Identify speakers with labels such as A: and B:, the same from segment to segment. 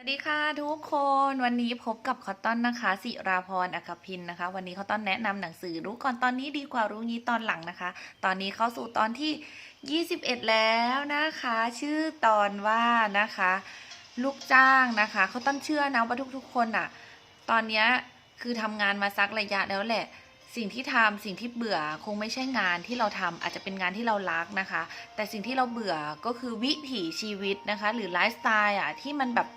A: สวัสดีค่ะทุกคนวันนี้พบกับคอตตอนนะคะสิราพรอัคพินนะคะ วันนี้คอตตอนแนะนำหนังสือรู้ก่อนตอนนี้ดีกว่ารู้งี้ตอนหลังนะคะ ตอนนี้เข้าสู่ตอนที่ 21 แล้วนะคะ ชื่อตอนว่านะคะ ลูกจ้างนะคะเขาต้องเชื่อนะว่าทุกๆคนอะตอนนี้คือทำงานมาสักระยะแล้วแหละ สิ่งที่ทำสิ่งที่เบื่อคงไม่ใช่งานที่เราทำอาจจะเป็นงานที่เรารักนะคะ แต่สิ่งที่เราเบื่อก็คือวิถีชีวิตนะคะ หรือไลฟ์สไตล์อะที่มันแบบ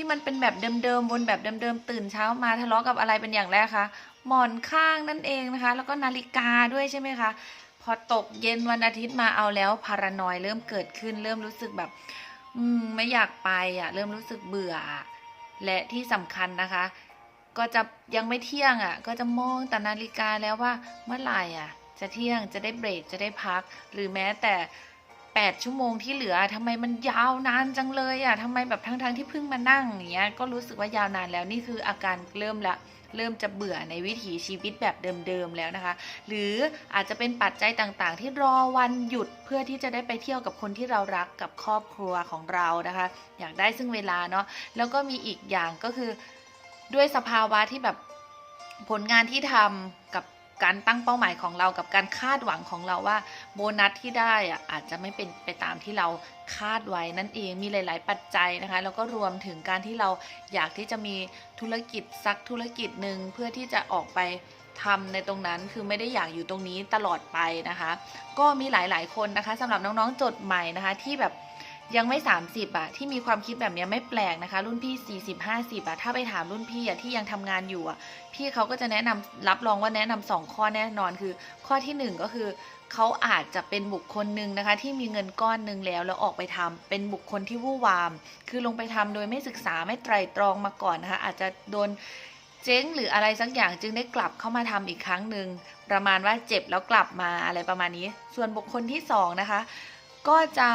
A: ที่มันเป็นแบบเดิมๆวนแบบเดิมๆตื่นเช้ามาทะเลาะกับอะไรเป็นอย่างแรกคะหมอนข้างนั่นเองนะคะ แล้วก็นาฬิกาด้วยใช่ไหมคะพอตกเย็นวันอาทิตย์มาเอาแล้วพารานอยเริ่มเกิดขึ้น เริ่มรู้สึกแบบ อืมไม่อยากไปอะ เริ่มรู้สึกเบื่อ และที่สำคัญนะคะ ก็จะยังไม่เที่ยงอะ ก็จะมองแต่นาฬิกาแล้วว่าเมื่อไหร่อะ จะเที่ยงจะได้เบรกจะได้พัก หรือแม้แต่ 8 ชั่วโมงที่เหลือทำไมมันยาวนานจังเลยอะทำไมแบบทั้งๆที่เพิ่งมานั่งอย่างเงี้ยก็รู้สึกว่ายาวนานแล้วนี่คืออาการเริ่มละเริ่มจะเบื่อในวิถีชีวิตแบบเดิมๆแล้วนะคะ หรืออาจจะเป็นปัจจัยต่างๆ ที่รอวันหยุดเพื่อที่จะได้ไปเที่ยวกับคนที่เรารักกับครอบครัวของเรานะคะ อยากได้ซึ่งเวลาเนาะแล้วก็มีอีกอย่างก็คือด้วยสภาวะที่แบบผลงานที่ทำกับ การตั้งเป้าหมายของเรากับการคาดหวังของเราว่าโบนัสที่ได้อะอาจจะไม่เป็นไปตามที่เราคาดไว้นั่นเองมีหลาย ๆ ปัจจัยนะคะ แล้วก็รวมถึงการที่เราอยากที่จะมีธุรกิจสักธุรกิจหนึ่งเพื่อที่จะออกไปทำในตรงนั้นคือไม่ได้อยากอยู่ตรงนี้ตลอดไปนะคะ ก็มีหลาย ๆ คนนะคะสำหรับน้อง ๆ จดใหม่นะคะที่แบบ ยังไม่ 30อะที่มีความคิดแบบนี้ไม่แปลกนะคะ รุ่นพี่ 40 50อะถ้าไปถามรุ่นพี่อะที่ยังทำงานอยู่อะพี่เขาก็จะแนะนำรับรองว่าแนะนำสองข้อแน่นอนคือ ข้อที่หนึ่งก็คือเขาอาจจะเป็นบุคคลหนึ่งนะคะ ที่มีเงินก้อนหนึ่งแล้วแล้วออกไปทำเป็นบุคคลที่วู่วาม คือลงไปทำโดยไม่ศึกษาไม่ไตรตรองมาก่อนนะคะ อาจจะโดนเจ๊งหรืออะไรสักอย่างจึงได้กลับเข้ามาทำอีกครั้งหนึ่งประมาณว่าเจ็บแล้วกลับมาอะไรประมาณนี้ ส่วนบุคคลที่สองนะคะก็จะ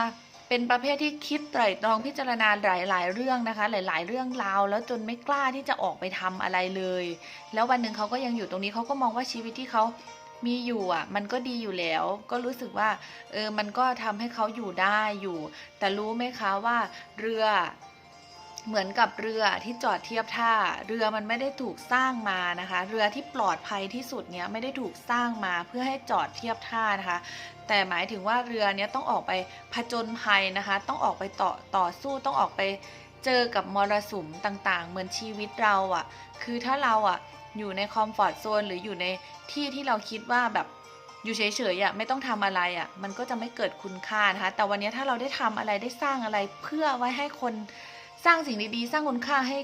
A: เป็นประเภทที่คิดไตร่ตรองพิจารณาหลาย ๆ เรื่องนะคะ หลาย ๆ เรื่องราว แล้วจนไม่กล้าที่จะออกไปทำอะไรเลย แล้ววันหนึ่งเขาก็ยังอยู่ตรงนี้เขาก็มองว่าชีวิตที่เขามีอยู่อะ มันก็ดีอยู่แล้ว ก็รู้สึกว่าเออมันก็ทำให้เขาอยู่ได้อยู่ แต่รู้ไหมคะว่าเรือ เหมือนกับเรือที่จอดเทียบท่า เรือมันไม่ได้ถูกสร้างมานะคะ เรือที่ปลอดภัยที่สุดเนี้ยไม่ได้ถูกสร้างมาเพื่อให้จอดเทียบท่านะคะ แต่หมายถึงว่าเรือเนี้ยต้องออกไปผจญภัยนะคะ ต้องออกไปต่อต่อสู้ต้องออกไปเจอกับมรสุมต่างๆ เหมือนชีวิตเราอะ่ะ คือถ้าเราอะ่ะอยู่ในคอมฟอร์ทโซนหรืออยู่ในที่ที่เราคิดว่าแบบอยู่เฉยๆอะ่ะไม่ต้องทำอะไรอะ่ะมันก็จะไม่เกิดคุณค่านะคะแต่วันนี้ถ้าเราได้ทำอะไรได้สร้างอะไรเพื่อไว้ให้คน สร้างสิ่งดีๆ สร้างคุณค่าให้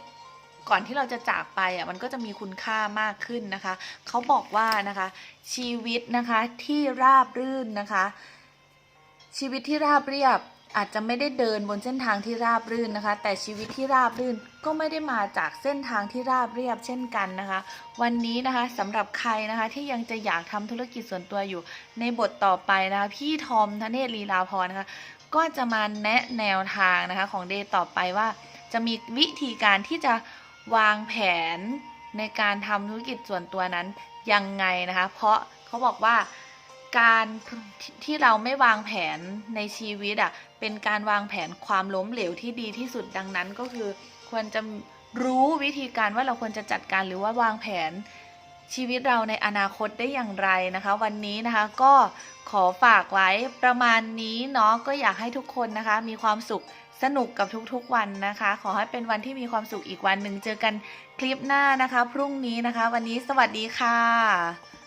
A: ก่อนที่เราจะจากไปอะมันก็จะมีคุณค่ามากขึ้นนะคะ เขาบอกว่านะคะ ชีวิตนะคะที่ราบรื่นนะคะ ชีวิตที่ราบเรียบอาจจะไม่ได้เดินบนเส้นทางที่ราบรื่นนะคะ แต่ชีวิตที่ราบรื่นก็ไม่ได้มาจากเส้นทางที่ราบเรียบเช่นกันนะคะ วันนี้นะคะสำหรับใครนะคะที่ยังจะอยากทำธุรกิจส่วนตัวอยู่ในบทต่อไปนะคะ พี่ทอมธเนศลีลาพรนะคะ ก็จะมาแนะแนวทางนะคะของเดย์ต่อไปว่า จะมีวิธีการที่จะวางแผนในการทำธุรกิจส่วนตัวนั้นยังไงนะคะ เพราะเขาบอกว่าการที่เราไม่วางแผนในชีวิตอะเป็นการวางแผนความล้มเหลวที่ดีที่สุดดังนั้นก็คือควรจะรู้วิธีการว่าเราควรจะจัดการหรือว่าวางแผน ชีวิตเราในอนาคตได้อย่างไรนะคะ วันนี้นะคะก็ขอฝากไว้ประมาณนี้เนาะก็อยากให้ทุกคนนะคะ มีความสุขสนุกกับทุกๆวันนะคะ ขอให้เป็นวันที่มีความสุขอีกวันหนึ่งเจอกันคลิปหน้านะคะ พรุ่งนี้นะคะ วันนี้สวัสดีค่ะ